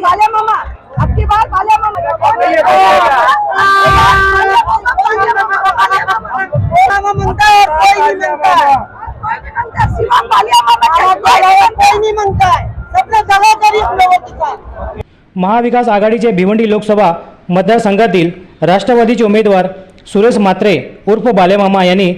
नहीं बाले मामा. अब की बार बाले मामा म्हणताय कोई नहीं म्हणताय. शिवा बाले मामा कोई नहीं म्हणताय. सबने दवा करी लोगों के साथ महाविकास आघाडीचे भिवंडी लोकसभा मतदारसंघातील राष्ट्रवादीचे उमेदवार सुरेश मात्रे उर्फ बालेमामा यांनी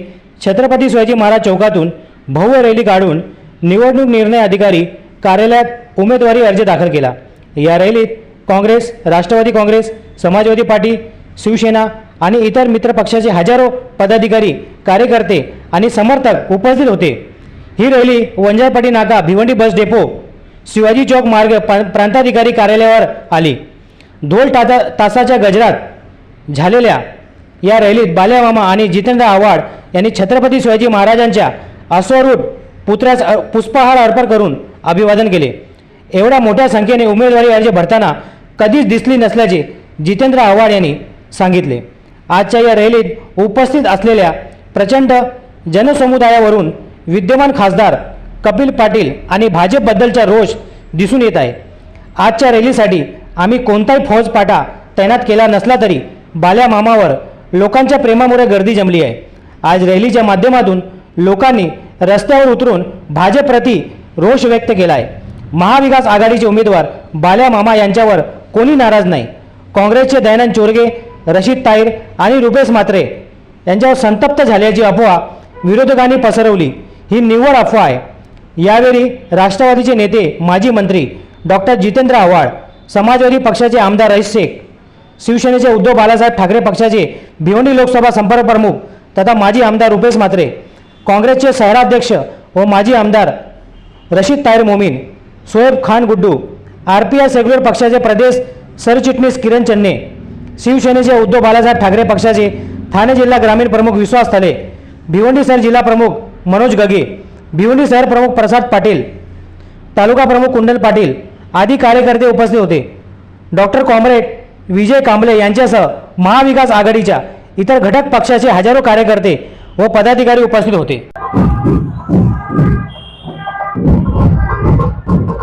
छत्रपती शिवाजी महाराज चौकातून भव्य रॅली काढून निवडणूक निर्णय अधिकारी कार्यालयात उमेदवारी अर्ज दाखल केला. या रॅलीत काँग्रेस राष्ट्रवादी काँग्रेस समाजवादी पार्टी शिवसेना आणि इतर मित्र पक्षाचे हजारो पदाधिकारी कार्यकर्ते आणि समर्थक उपस्थित होते. ही रॅली वंजारपाटी नाका भिवंडी बस डेपो शिवाजी चौक मार्ग प्रांताधिकारी कार्यालयावर आली. ढोल टाता तासाच्या गजरात झालेल्या या रॅलीत बाल्यामामा आणि जितेंद्र आव्हाड यांनी छत्रपती शिवाजी महाराजांच्या अश्वरूढ पुत्रास पुष्पहार अर्पण करून अभिवादन केले. एवढ्या मोठ्या संख्येने उमेदवारी अर्ज भरताना कधीच दिसली नसल्याचे जितेंद्र आव्हाड यांनी सांगितले. आजच्या या रॅलीत उपस्थित असलेल्या प्रचंड जनसमुदायावरून विद्यमान खासदार कपिल पाटील आणि भाजपबद्दलचा रोष दिसून येत आहे. आजच्या रॅलीसाठी आम्ही कोणताही फौजपाटा तैनात केला नसला तरी बाल्या मामावर लोकांच्या प्रेमामुळे गर्दी जमली आहे. आज रॅलीच्या माध्यमातून लोकांनी रस्त्यावर उतरून भाजपप्रती रोष व्यक्त केला आहे. महाविकास आघाडीचे उमेदवार बाल्या मामा यांच्यावर कोणी नाराज नाही. काँग्रेसचे दयानंद चोरगे रशीद ताईर आणि रुपेश मात्रे यांच्यावर संतप्त झाल्याची अफवा विरोधकांनी पसरवली. ही निव्वळ अफवा आहे. यावेळी राष्ट्रवादीचे नेते माजी मंत्री डॉक्टर जितेंद्र आव्हाड समाजवादी पक्षाचे आमदार रईस शेख शिवसेनेचे उद्धव बालासाहेब ठाकरे पक्षाचे भिवंडी लोकसभा संपर्क प्रमुख तथा माजी आमदार रुपेश मात्रे काँग्रेसचे शहराध्यक्ष व माजी आमदार Rashid Tayar Momin Soheb Khan Guddu R P I secular पक्षाचे प्रदेश सरचिटणीस किरण चन्ने शिवसेनेचे उद्धव बाळासाहेब ठाकरे पक्षाचे ठाणे जिल्हा ग्रामीण प्रमुख विश्वास थाले भिवंडी शहर जिल्हा प्रमुख मनोज गगे भिवंडी शहर प्रमुख प्रसाद पाटील तालुका प्रमुख कुंडल पाटील आदी कार्यकर्ते उपस्थित होते. डॉक्टर कॉम्रेड विजय कांबळे यांच्यासह महाविकास आघाडीच्या इतर घटक पक्षाचे हजारो कार्यकर्ते व पदाधिकारी उपस्थित होते. you.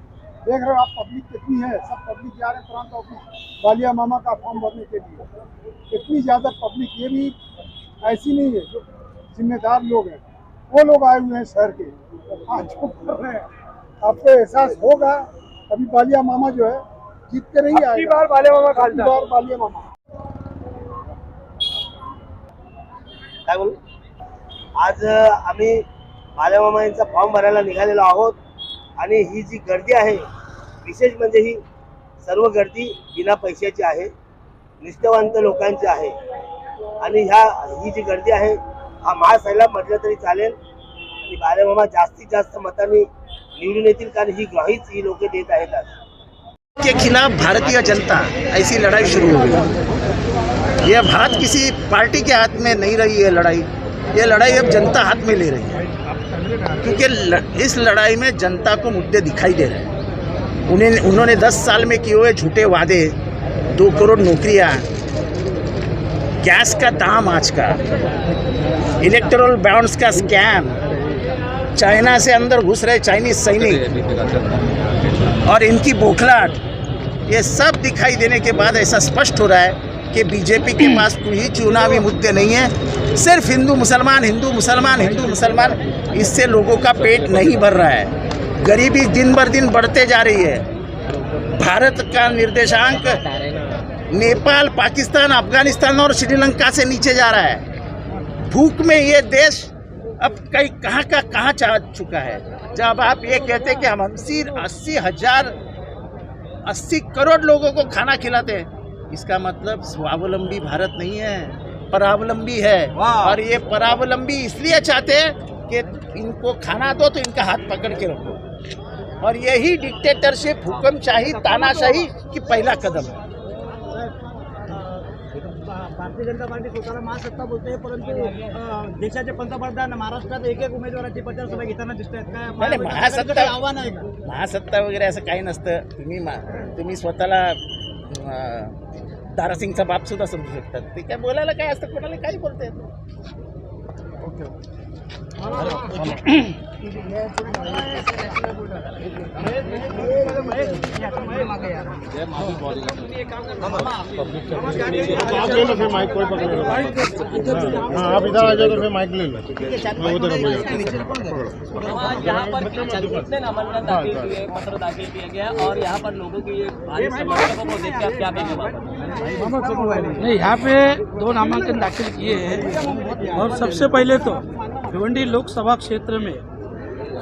देख रहे हो आप पब्लिक कितनी है? सब पब्लिक जा रहे हैं प्रांत ऑफ़िस बालिया मामा का फॉर्म भरने के लिए। इतनी ज़्यादा पब्लिक ये भी ऐसी नहीं है जो जिम्मेदार लोग हैं। वो लोग आए हुए हैं शहर के। आज जो कर रहे हैं। आपको एहसास होगा अभी बालिया मामा जो है जीत के नहीं आएगा। बार बालिया मामा बार बालिया मामा। काय बोलू? आज आम्ही बालेमामा यांचा फॉर्म भरायला निघालेलो आहोत. आणि ही जी गर्दी आहे, विशेष म्हणजे ही सर्व गर्दी बिना पैशाची आहे निष्ठावंत लोकांची आहे. आणि ह्या, ही जी गर्दी आहे, हा महासैलाब म्हटलं तरी चालेल. आणि बालेमामा जास्तीत जास्त मतांनी निवडून येतील, कारण ही ग्वाहीच ही लोक देत आहेत आज. के खिलाफ भारतीय जनता, ऐसी लड़ाई शुरू हो गई। यह भारत किसी पार्टी के हाथ में नहीं रही है लड़ाई। ये लड़ाई अब जनता हाथ में ले रही है। क्योंकि इस लड़ाई में जनता को मुद्दे दिखाई दे रहे हैं। उन्हें, उन्होंने 10 साल में किए हुए झूठे वादे, दो करोड़ नौकरियाँ, गैस का दाम आज का इलेक्टोरल बॉन्ड्स का स्कैम चाइना से अंदर घुस रहे चाइनीज़ सैनिक, और इनकी बौखलाहट, ये सब दिखाई देने के बाद ऐसा स्पष्ट हो रहा है कि बीजेपी के पास कोई चुनावी मुद्दे नहीं है। सिर्फ़ हिंदू, मुसलमान हिंदू मुसलमान हिंदू, मुसलमान, इससे लोगों का पेट नहीं भर रहा है। गरीबी दिन बर दिन बढ़ते जा रही है। भारत का निर्देशांक, नेपाल, पाकिस्तान, अफ़गानिस्तान और श्रीलंका से नीचे जा रहा है। भूख में ये देश अब कई कहाँ का कहाँ जा चुका है। जब आप ये कहते हैं कि हम अस्सी अस्सी हज़ार, अस्सी करोड़ लोगों को खाना खिलाते हैं इसका मतलब स्वावलंबी भारत नहीं है परावलंबी है। और ये परावलंबी इसलिए चाहते हैं कि इनको खाना दो तो इनका हाथ पकड़ के रखो। और यही डिक्टेटरशिप हुक्मशाही तानाशाही की पहला कदम है। भारतीय जनता पार्टी स्वतःला महासत्ता बोलते परंतु अं, देशाचे पंतप्रधान महाराष्ट्रात एक एक उमेदवाराची प्रचार सभा घेताना दिसत आहेत. काय महासत्ता- आव्हान आहे का? महासत्ता वगैरे असं काही नसतं. तुम्ही तुम्ही स्वतःला अं, दारासिंगचा बाप सुद्धा समजू शकतात. ते काय बोलायला काय असतं कोणाला काही बोलता येतं आप फिर माइक इधर आ जाओ तो फिर माइक ले लो मैं उधर हो यहाँ पर पत्र दाखिल और यहाँ पर लोगों की नहीं, यहाँ पे दो नामांकन दाखिल किए हैं। और सबसे पहले तो भिवंडी लोकसभा क्षेत्र में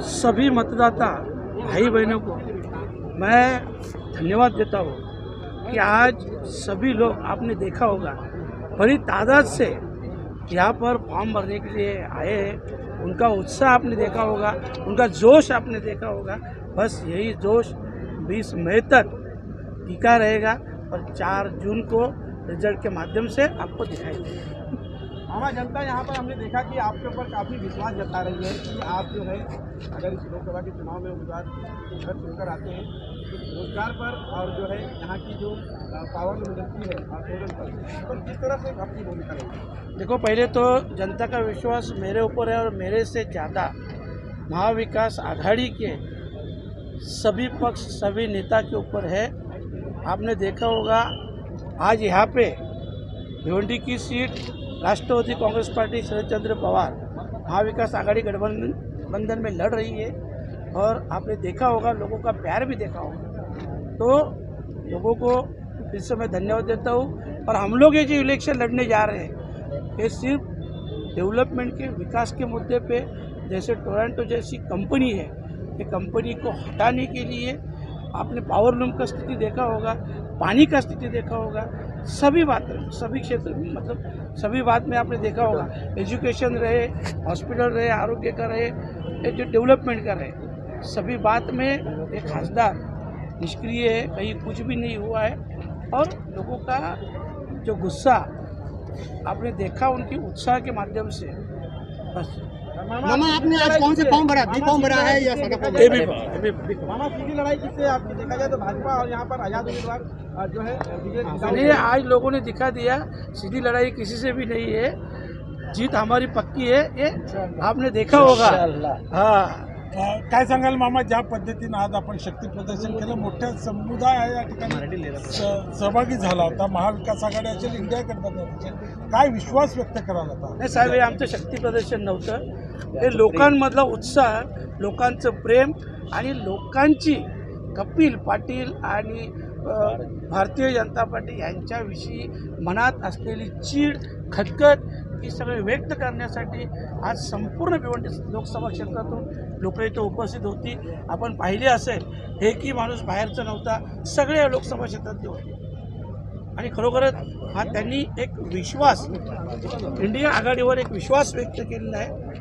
सभी मतदाता भाई बहनों को मैं धन्यवाद देता हूँ कि आज सभी लोग आपने देखा होगा, बड़ी तादाद से यहाँ पर फॉर्म भरने के लिए आए हैं। उनका उत्साह आपने देखा होगा, उनका जोश आपने देखा होगा। बस यही जोश 20 मई तक टीका रहेगा और 4 जून को रिज़ल्ट के माध्यम से आपको दिखाई देगा। हमारा जनता, यहाँ पर हमने देखा कि आपके ऊपर काफ़ी विश्वास जता रही है कि आप जो है, अगर इस लोकसभा के चुनाव में उम्मीदवार घर चुनकर आते हैं तो रोज़गार पर और जो है, यहाँ की जो पावर मिलती है, आंदोलन पर तो किस तरह से आपकी भूमिका रहेगी देखो, पहले तो जनता का विश्वास मेरे ऊपर है और मेरे से ज़्यादा महाविकास आघाड़ी के सभी पक्ष, सभी नेता के ऊपर है। आपने देखा होगा, आज यहाँ पे भिवंडी की सीट राष्ट्रवादी कांग्रेस पार्टी शरद चंद्र पवार महाविकास आघाड़ी गठबंधन बंधन में लड़ रही है और आपने देखा होगा, लोगों का प्यार भी देखा होगा। तो लोगों को फिर से मैं धन्यवाद देता हूँ और हम लोग ये जो इलेक्शन लड़ने जा रहे हैं, ये सिर्फ़ डेवलपमेंट के, विकास के मुद्दे पे, जैसे टोरंटो जैसी कंपनी है, ये कंपनी को हटाने के लिए आपने पावर लूम का स्थिति देखा होगा, पानी का स्थिति देखा होगा सभी बात, सभी क्षेत्र मतलब सभी बात में आपने देखा होगा। एजुकेशन रहे हॉस्पिटल रहे, आरोग्य का रहे जो डेवलपमेंट का रहे, सभी बात में एक खासदार निष्क्रिय है, कहीं कुछ भी नहीं हुआ है। और लोगों का जो गुस्सा, आपने देखा उनके उत्साह के माध्यम से, बस। मामा आपने आज कौन से फॉर्म भरा? बी फॉर्म भरा है या सादा फॉर्म ये भी मामा सीधी लड़ाई किससे आपकी देखा जाए तो भाजपा और यहाँ पर आज़ाद उम्मीदवार जो है विजय नहीं आज लोगों ने दिखा दिया सीधी लड़ाई किसी से भी नहीं है। जीत हमारी पक्की है ये आपने देखा होगा। हाँ। काय सांगाल मामा ज्या पद्धतीनं आज आपण शक्ती प्रदर्शन केलं मोठ्या समुदाय या ठिकाणी सहभागी झाला होता महाविकास आघाडी असेल इंडिया गठबंधन काय विश्वास व्यक्त कराल आता नाही साहेब हे आमचं शक्ती प्रदर्शन नव्हतं. हे लोकांमधला उत्साह लोकांचं प्रेम आणि लोकांची कपिल पाटील आणि भारतीय जनता पार्टी यांच्याविषयी मनात असलेली चीड खदखत ही सगळी व्यक्त करण्यासाठी आज संपूर्ण भिवंडी लोकसभा क्षेत्रातून लोक इथं उपस्थित होती. आपण पाहिले असेल हे की माणूस बाहेरचा नव्हता सगळे लोकसभा क्षेत्रातले होते. आणि खरोखरच हा त्यांनी एक विश्वास इंडिया आघाडीवर एक विश्वास व्यक्त केलेला आहे.